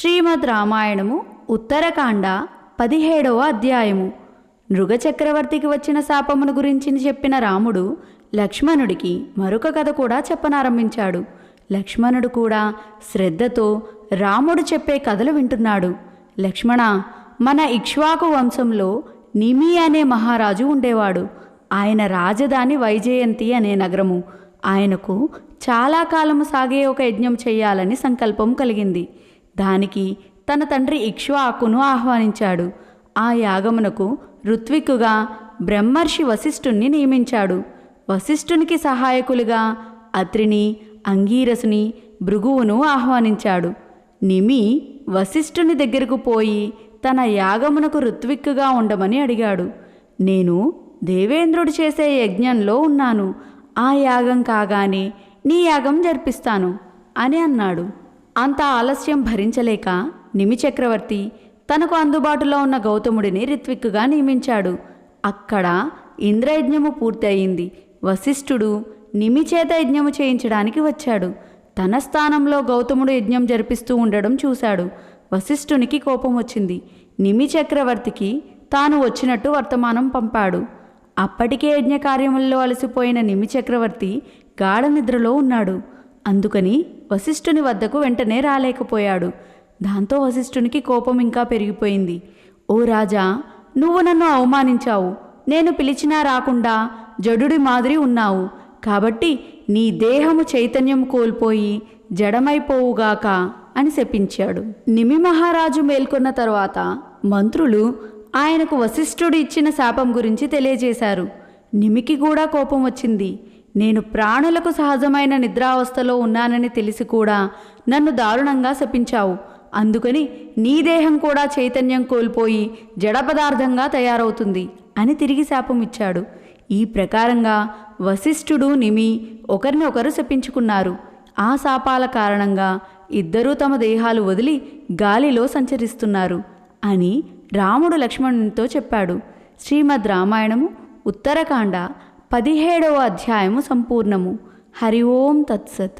శ్రీమద్ రామాయణము ఉత్తరకాండ పదిహేడవ అధ్యాయము. నృగచక్రవర్తికి వచ్చిన శాపమును గురించి చెప్పిన రాముడు లక్ష్మణుడికి మరొక కథ కూడా చెప్పనారంభించాడు. లక్ష్మణుడు కూడా శ్రద్ధతో రాముడు చెప్పే కథలు వింటున్నాడు. లక్ష్మణ మన ఇక్ష్వాకు వంశంలో నిమి అనే మహారాజు ఉండేవాడు. ఆయన రాజధాని వైజయంతి అనే నగరము. ఆయనకు చాలా కాలము సాగే ఒక యజ్ఞం చేయాలని సంకల్పం కలిగింది. దానికి తన తండ్రి ఇక్ష్వాకును ఆహ్వానించాడు. ఆ యాగమునకు ఋత్విక్కుగా బ్రహ్మర్షి వశిష్ఠుణ్ణి నియమించాడు. వశిష్ఠునికి సహాయకులుగా అత్రిని అంగీరసుని భృగువును ఆహ్వానించాడు. నిమి వశిష్ఠుని దగ్గరకు పోయి తన యాగమునకు ఋత్విక్కుగా ఉండమని అడిగాడు. నేను దేవేంద్రుడు చేసే యజ్ఞంలో ఉన్నాను. ఆ యాగం కాగానే నీ యాగం జరిపిస్తాను అని అన్నాడు. అంత ఆలస్యం భరించలేక నిమిచక్రవర్తి తనకు అందుబాటులో ఉన్న గౌతముడిని రిత్విక్కుగా నియమించాడు. అక్కడ ఇంద్రయజ్ఞము పూర్తయింది. వశిష్ఠుడు నిమిచేత యజ్ఞము చేయించడానికి వచ్చాడు. తన స్థానంలో గౌతముడు యజ్ఞం జరిపిస్తూ ఉండడం చూశాడు. వశిష్ఠునికి కోపం వచ్చింది. నిమి చక్రవర్తికి తాను వచ్చినట్టు వర్తమానం పంపాడు. అప్పటికే యజ్ఞ కార్యముల్లో అలసిపోయిన నిమి చక్రవర్తి గాఢ నిద్రలో ఉన్నాడు. అందుకని వశిష్ఠుని వద్దకు వెంటనే రాలేకపోయాడు. దాంతో వశిష్ఠునికి కోపం ఇంకా పెరిగిపోయింది. ఓ రాజా నువ్వు నన్ను అవమానించావు. నేను పిలిచినా రాకుండా జడుడి మాదిరి ఉన్నావు. కాబట్టి నీ దేహము చైతన్యం కోల్పోయి జడమైపోవుగాక అని శపించాడు. నిమి మహారాజు మేల్కొన్న తరువాత మంత్రులు ఆయనకు వశిష్ఠుడు ఇచ్చిన శాపం గురించి తెలియజేశారు. నిమికి కూడా కోపం వచ్చింది. నేను ప్రాణులకు సహజమైన నిద్రావస్థలో ఉన్నానని తెలిసి కూడా నన్ను దారుణంగా శపించావు. అందుకని నీ దేహం కూడా చైతన్యం కోల్పోయి జడ పదార్థంగా తయారవుతుంది అని తిరిగి శాపం ఇచ్చాడు ఈ ప్రకారంగా వశిష్ఠుడు నిమి ఒకరిని ఒకరు శపించుకున్నారు. ఆ శాపాల కారణంగా ఇద్దరూ తమ దేహాలు వదిలి గాలిలో సంచరిస్తున్నారు అని రాముడు లక్ష్మణునితో చెప్పాడు. శ్రీమద్ రామాయణము ఉత్తరకాండ పదిహేడవ అధ్యాయము సంపూర్ణము. హరి ఓం తత్సత్.